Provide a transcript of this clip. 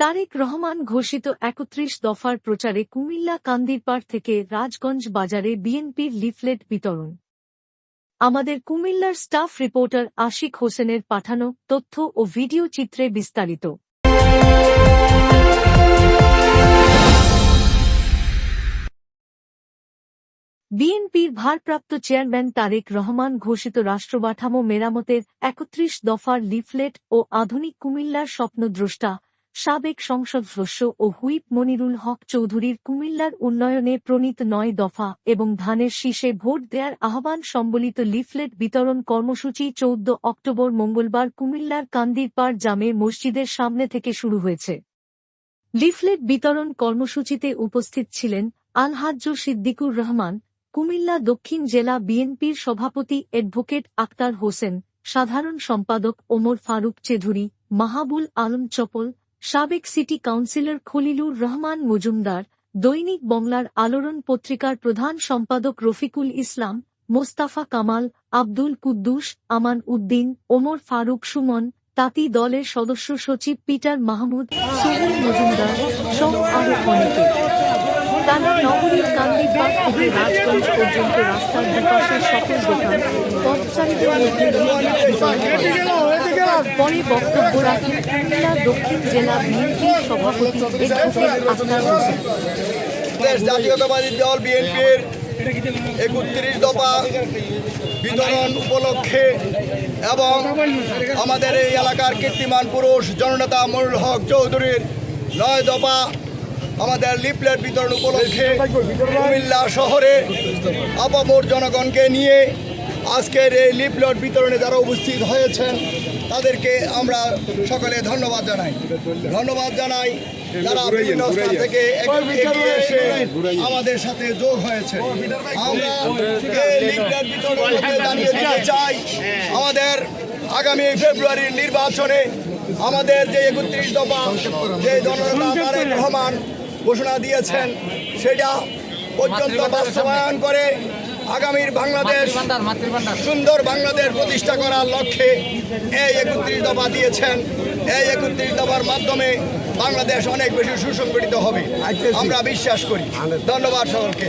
তারেক রহমান ঘোষিত একত্রিশ দফার প্রচারে কুমিল্লা কান্দিরপাড় থেকে রাজগঞ্জ বাজারে বিএনপির লিফলেট বিতরণ। আমাদের কুমিল্লার স্টাফ রিপোর্টার আশিক হোসেনের পাঠানো তথ্য ও ভিডিও চিত্রে বিস্তারিত। বিএনপির ভারপ্রাপ্ত চেয়ারম্যান তারেক রহমান ঘোষিত রাষ্ট্রবাঠামো মেরামতের একত্রিশ দফার লিফলেট ও আধুনিক কুমিল্লার স্বপ্নদ্রষ্টা সাবেক সংসদ সদস্য ও হুইপ মনিরুল হক চৌধুরীর কুমিল্লার উন্নয়নে প্রণীত নয় দফা এবং ধানের শীষে ভোট দেয়ার আহ্বান সম্বলিত লিফলেট বিতরণ কর্মসূচি চৌদ্দ অক্টোবর মঙ্গলবার কুমিল্লার কান্দিরপাড় জামে মসজিদের সামনে থেকে শুরু হয়েছে। লিফলেট বিতরণ কর্মসূচিতে উপস্থিত ছিলেন আলহাজ্জ সিদ্দিকুর রহমান, কুমিল্লা দক্ষিণ জেলা বিএনপির সভাপতি অ্যাডভোকেট আক্তার হোসেন, সাধারণ সম্পাদক ওমর ফারুক চেধুরী, মাহাবুল আলম চপল সাবেক সিটি কাউন্সিলর খলিলুর রহমান মজুমদার, দৈনিক বাংলার আলোড়ন পত্রিকার প্রধান সম্পাদক রফিকুল ইসলাম, মোস্তাফা কামাল, আব্দুল কুদ্দুস, আমান উদ্দিন, ওমর ফারুক সুমন, তাঁতি দলের সদস্য সচিব পিটার মাহমুদ সুহেল মজুমদার সহ আরও অনেকে তারা নগরীর কান্দিরবাগ থেকে রাজগঞ্জ পর্যন্ত রাস্তার দুপাশের সকল দোকান। পরে বক্তব্য রাখেন কুমিল্লা দক্ষিণ জেলা বিএনপির সভাপতি জাতীয়তাবাদী দল বিএনপির একত্রিশ দফা বিতরণ উপলক্ষে এবং আমাদের এই এলাকার কীর্তিমান পুরুষ জননেতা মনুল হক চৌধুরীর নয় দফা আমাদের লিফলেট বিতরণ উপলক্ষে কুমিল্লা শহরে আপামোর জনগণকে নিয়ে আজকের এই লিফলেট বিতরণে যারা উপস্থিত হয়েছেন তাদেরকে আমরা সকলে ধন্যবাদ জানাই। ধন্যবাদ জানাই যারা বিভিন্ন স্থান থেকে এগিয়ে এসে আমাদের সাথে যোগ হয়েছে। আমরা এই লিফলেট বিতরণ জানিয়ে দিতে চাই। আমাদের আগামী ফেব্রুয়ারির নির্বাচনে আমাদের যে একত্রিশ দফা যে জননেতা তারেক রহমান ঘোষণা দিয়েছেন সেটা পর্যন্ত বাস্তবায়ন করে আগামীর বাংলাদেশ সুন্দর বাংলাদেশ প্রতিষ্ঠা করার লক্ষ্যে এই একত্রিশ দফা দিয়েছেন। এই একত্রিশ দফার মাধ্যমে বাংলাদেশ অনেক বেশি সুসংগঠিত হবে। আমরা বিশ্বাস করি। ধন্যবাদ সকলকে।